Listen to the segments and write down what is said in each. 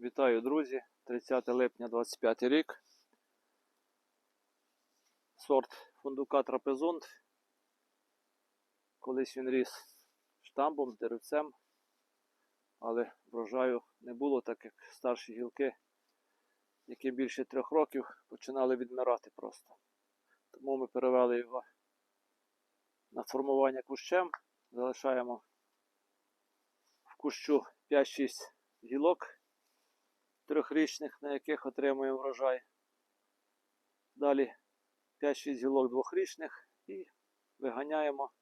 Вітаю, друзі! 30 липня 25 рік. Сорт фундука трапезунд. Колись він ріс штамбом, деревцем, але врожаю не було, так як старші гілки, які більше трьох років, починали відмирати просто. Тому ми перевели його на формування кущем. Залишаємо в кущу 5-6 гілок трьохрічних, на яких отримуємо врожай. Далі 5-6 гілок двохрічних і виганяємо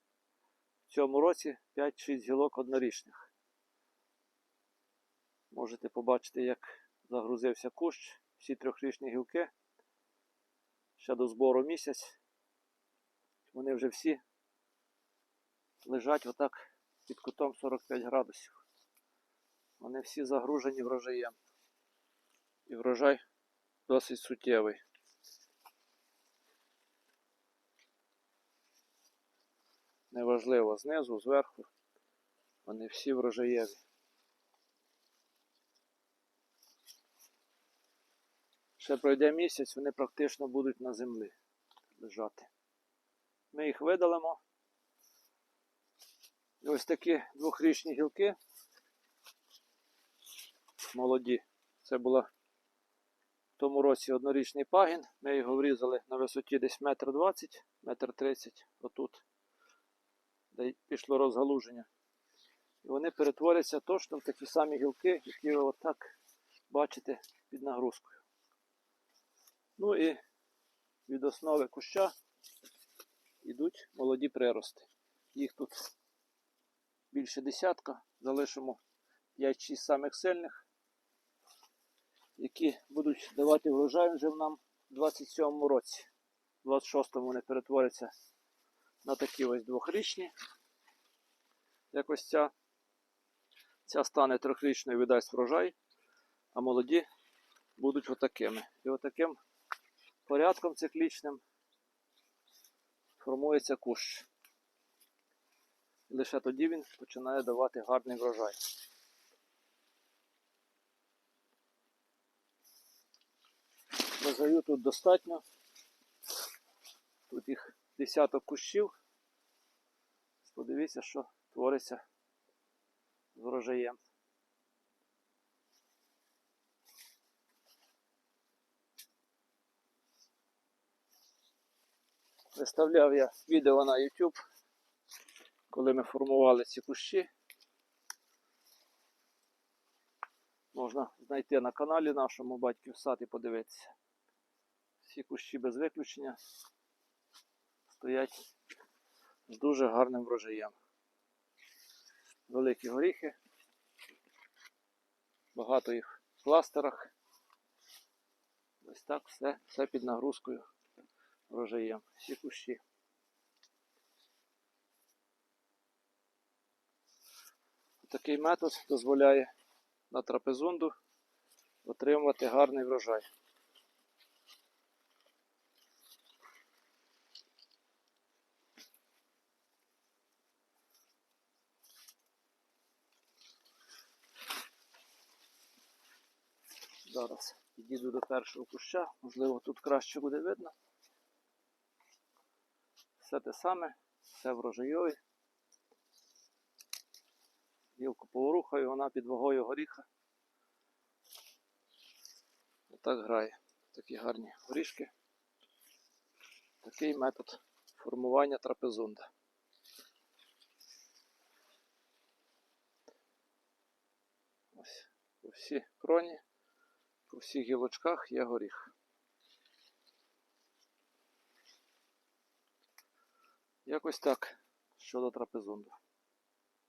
в цьому році 5-6 гілок однорічних. Можете побачити, як загрузився кущ, всі трьохрічні гілки. Ще до збору місяць. Вони вже всі лежать отак під кутом 45 градусів. Вони всі загружені врожаєм. І врожай досить суттєвий. Неважливо знизу, зверху. Вони всі врожаєві. Ще пройде місяць, вони практично будуть на землі лежати. Ми їх видалимо. І ось такі двохрічні гілки. Молоді. Це була в тому році однорічний пагін. Ми його врізали на висоті десь метр двадцять, метр тридцять, отут, де пішло розгалуження. І вони перетворяться точно в такі самі гілки, які ви отак бачите під нагрузкою. Ну і від основи куща йдуть молоді прирости. Їх тут більше десятка, залишимо 5-6 самих сильних які будуть давати врожай вже нам в 27-му році. В 26-му вони перетворяться на такі ось двохрічні. Якось ця. Ця стане трьохрічною видасть врожай, а молоді будуть отакими. І отаким порядком циклічним формується кущ. І лише тоді він починає давати гарний врожай. Врожаю тут достатньо. Тут їх десяток кущів. Подивіться, що твориться з врожаєм. Виставляв я відео на YouTube, коли ми формували ці кущі. Можна знайти на каналі нашому батьків сад і подивитися. Всі кущі без виключення стоять з дуже гарним врожаєм. Великі горіхи, багато їх в кластерах. Ось так все, все під нагрузкою врожаєм. Всі кущі. Такий метод дозволяє на трапезунду отримувати гарний врожай. Зараз підійду до першого куща, можливо, тут краще буде видно. Все те саме, все врожайові. Гілку поворухаю, вона під вагою горіха. Отак грає. Такі гарні горішки. Такий метод формування трапезунда. Ось всій кроні, по всіх гілочках є горіх. Якось так щодо трапезунду.